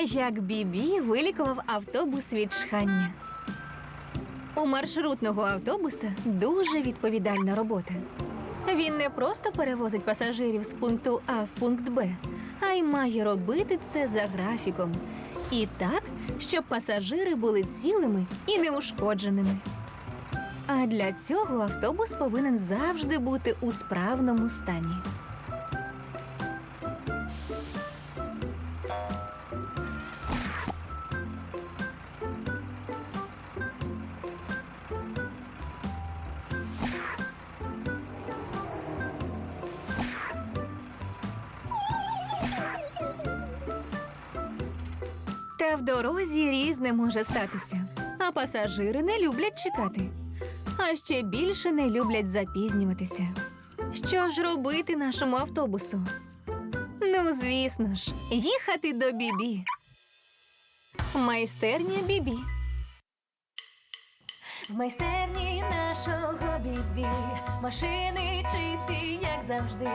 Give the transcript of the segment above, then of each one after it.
як Бібі вилікував автобус від чхання. У маршрутного автобуса дуже відповідальна робота. Він не просто перевозить пасажирів з пункту А в пункт Б, а й має робити це за графіком. І так, щоб пасажири були цілими і неушкодженими. А для цього автобус повинен завжди бути у справному стані. Та в дорозі різне може статися. А пасажири не люблять чекати. А ще більше не люблять запізнюватися. Що ж робити нашому автобусу? Ну, звісно ж, їхати до Бібі. Майстерня Бібі. В майстерні нашого бібі машини чисті, як завжди.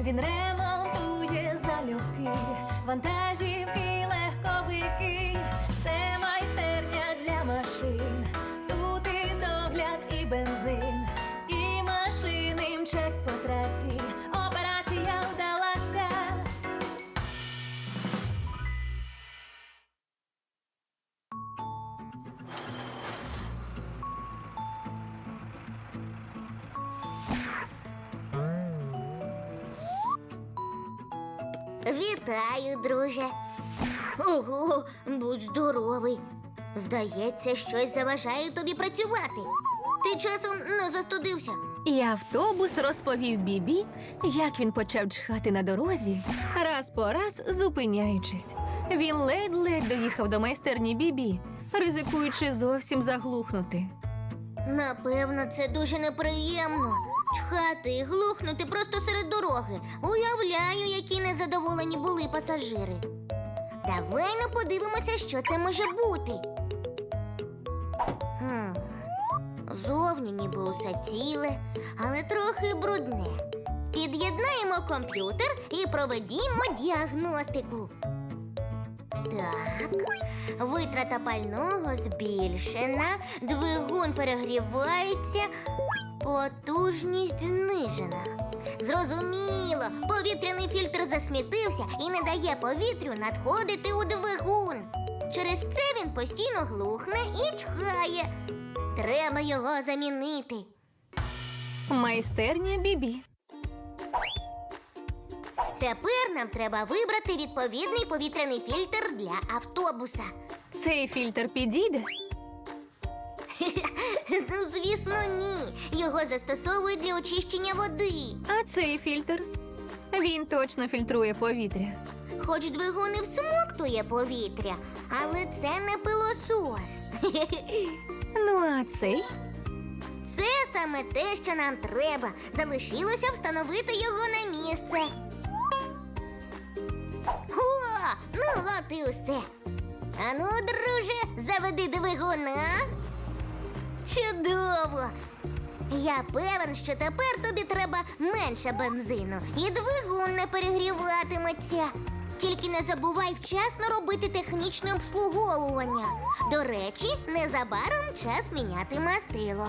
Він ремонтує залюбки, вантажівки, легковики. Вітаю, друже. Ого, будь здоровий. Здається, щось заважає тобі працювати. Ти часом не застудився. І автобус розповів Бібі, як він почав чхати на дорозі, раз по раз зупиняючись. Він ледь-ледь доїхав до майстерні Бібі, ризикуючи зовсім заглухнути. Напевно, це дуже неприємно. Чхати і глухнути просто серед дороги. Уявляю, які незадоволені були пасажири. Давай ну подивимося, що це може бути. Хм. Зовні ніби усе ціле, але трохи брудне. Під'єднаємо комп'ютер і проведімо діагностику. Так, витрата пального збільшена, двигун перегрівається, потужність знижена. Зрозуміло, повітряний фільтр засмітився і не дає повітрю надходити у двигун. Через це він постійно глухне і чхає. Треба його замінити. Майстерня Бібі. Тепер нам треба вибрати відповідний повітряний фільтр для автобуса. Цей фільтр підійде. Ну, звісно, ні. Його застосовують для очищення води. А цей фільтр. Він точно фільтрує повітря. Хоч двигун і всмоктує повітря, але це не пилосос. Ну а цей Це саме те, що нам треба. Залишилося встановити його на місце. О, ну от і усе. Ану, друже, заведи двигуна. Чудово! Я певен, що тепер тобі треба менше бензину, і двигун не перегріватиметься. Тільки не забувай вчасно робити технічне обслуговування. До речі, незабаром час міняти мастило.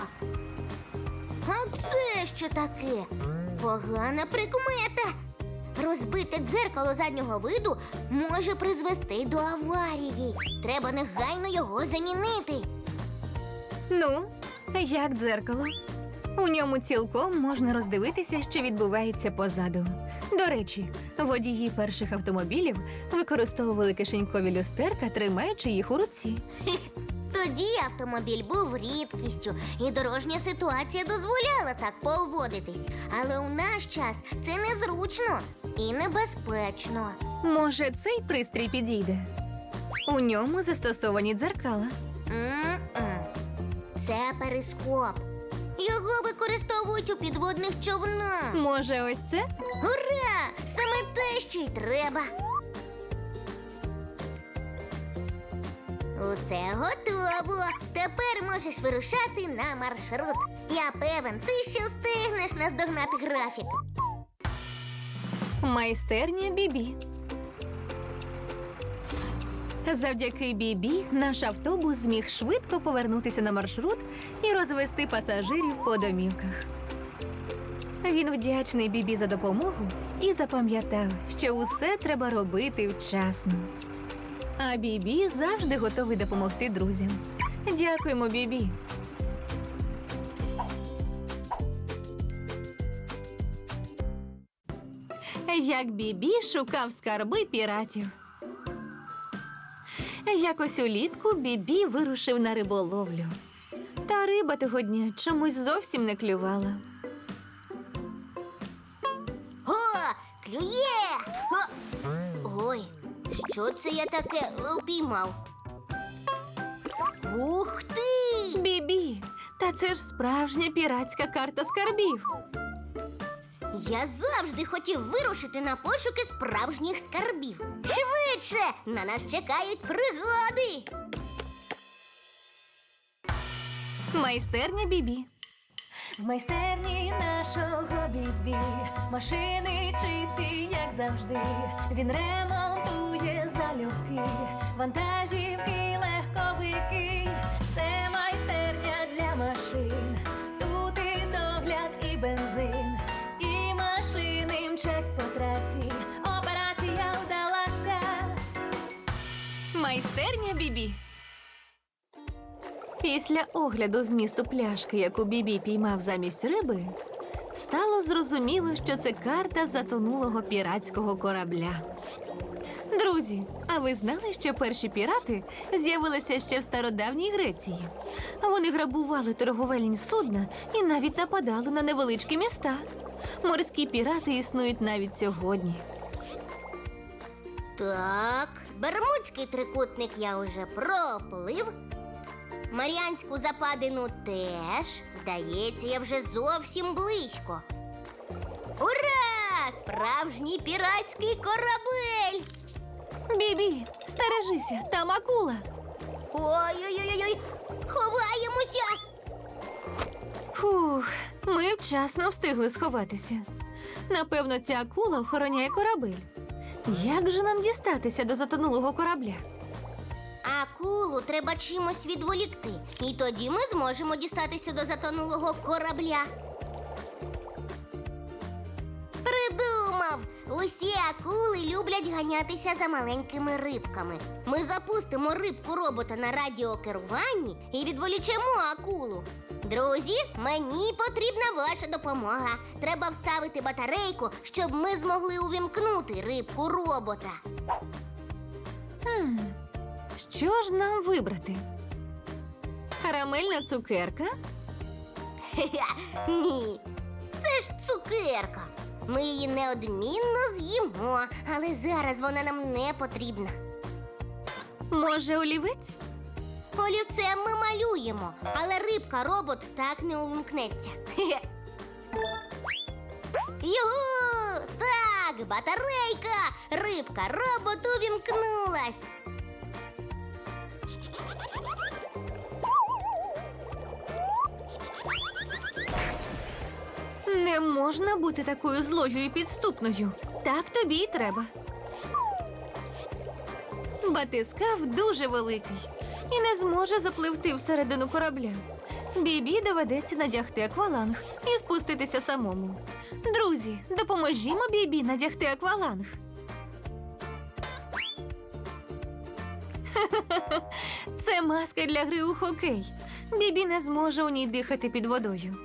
А це що таке? Погана прикмета. Розбите дзеркало заднього виду може призвести до аварії. Треба негайно його замінити. Ну, як дзеркало. У ньому цілком можна роздивитися, що відбувається позаду. До речі, водії перших автомобілів використовували кишенькові люстерка, тримаючи їх у руці. Тоді автомобіль був рідкістю, і дорожня ситуація дозволяла так поводитись. Але у наш час це незручно і небезпечно. Може, цей пристрій підійде. У ньому застосовані дзеркала. М-м. Це перископ. Його використовують у підводних човнах. Може, ось це? Ура! Саме те, що й треба. Усе готово. Тепер можеш вирушати на маршрут. Я певен, ти ще встигнеш наздогнати графік. Майстерня Бібі. Завдяки Бібі наш автобус зміг швидко повернутися на маршрут і розвести пасажирів по домівках. Він вдячний Бібі за допомогу і запам'ятав, що усе треба робити вчасно. А Бібі завжди готовий допомогти друзям. Дякуємо, Бібі. Як Бібі шукав скарби піратів. Якось улітку Бібі вирушив на риболовлю. Та риба того дня чомусь зовсім не клювала. О, клює! О! Ой, що це я таке упіймав? Ух ти! Бібі, та це ж справжня піратська карта скарбів. Я завжди хотів вирушити на пошуки справжніх скарбів. Швидше! На нас чекають пригоди! Майстерня Бібі. В майстерні нашого бібі машини чисті, як завжди. Він ремонтує залюбки, вантажівки, легковики. Це Бібі. Після огляду вмісту пляшки, яку Бібі піймав замість риби, стало зрозуміло, що це карта затонулого піратського корабля. Друзі, а ви знали, що перші пірати з'явилися ще в стародавній Греції? Вони грабували торговельні судна і навіть нападали на невеличкі міста. Морські пірати існують навіть сьогодні. Так, Бермудський трикутник я вже проплив. Маріанську западину теж. Здається, я вже зовсім близько. Ура! Справжній піратський корабель! Бібі, стережися, там акула. Ой-ой-ой, ховаємося! Фух, ми вчасно встигли сховатися. Напевно, ця акула охороняє корабель. Як же нам дістатися до затонулого корабля? Акулу треба чимось відволікти, і тоді ми зможемо дістатися до затонулого корабля. Придумав! Усі акули люблять ганятися за маленькими рибками. Ми запустимо рибку робота на радіокеруванні і відволічемо акулу. Друзі, мені потрібна ваша допомога. Треба вставити батарейку, щоб ми змогли увімкнути рибку робота. Хм, що ж нам вибрати? Карамельна цукерка? Хе-хе, Ні, це ж цукерка. Ми її неодмінно з'їмо, але зараз вона нам не потрібна. Може, олівець? Олівцем ми малюємо, але рибка робот так не увімкнеться. Хе-хе. Так, батарейка! Рибка робот увімкнулась. Не можна бути такою злою і підступною. Так тобі й треба. Батискаф дуже великий і не зможе запливти всередину корабля. Бібі доведеться надягти акваланг і спуститися самому. Друзі, допоможімо Бібі надягти акваланг. Це маска для гри у хокей. Бібі не зможе у ній дихати під водою.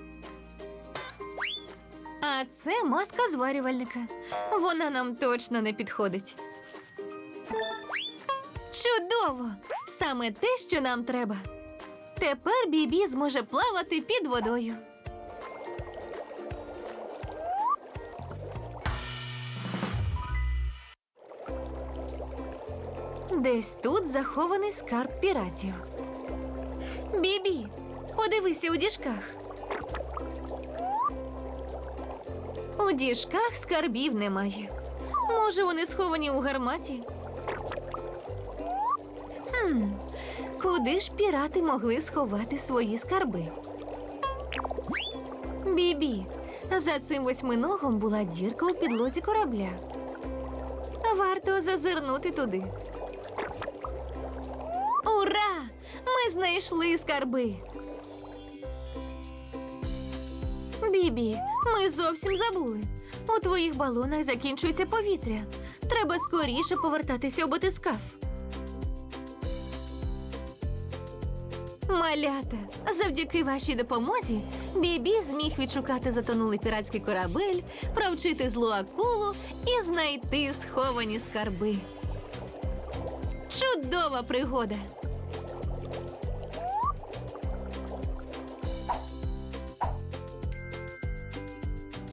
А це маска зварювальника. Вона нам точно не підходить. Чудово! Саме те, що нам треба. Тепер Бібі зможе плавати під водою. Десь тут захований скарб піратів. Бібі, подивися у діжках. У діжках скарбів немає. Може, вони сховані у гарматі? Хм, куди ж пірати могли сховати свої скарби? Бібі, за цим восьминогом була дірка у підлозі корабля. Варто зазирнути туди. Ура! Ми знайшли скарби. Бібі, ми зовсім забули. У твоїх балонах закінчується повітря. Треба скоріше повертатися у батискаф. Малята, завдяки вашій допомозі Бібі зміг відшукати затонулий піратський корабель, провчити злу акулу і знайти сховані скарби. Чудова пригода!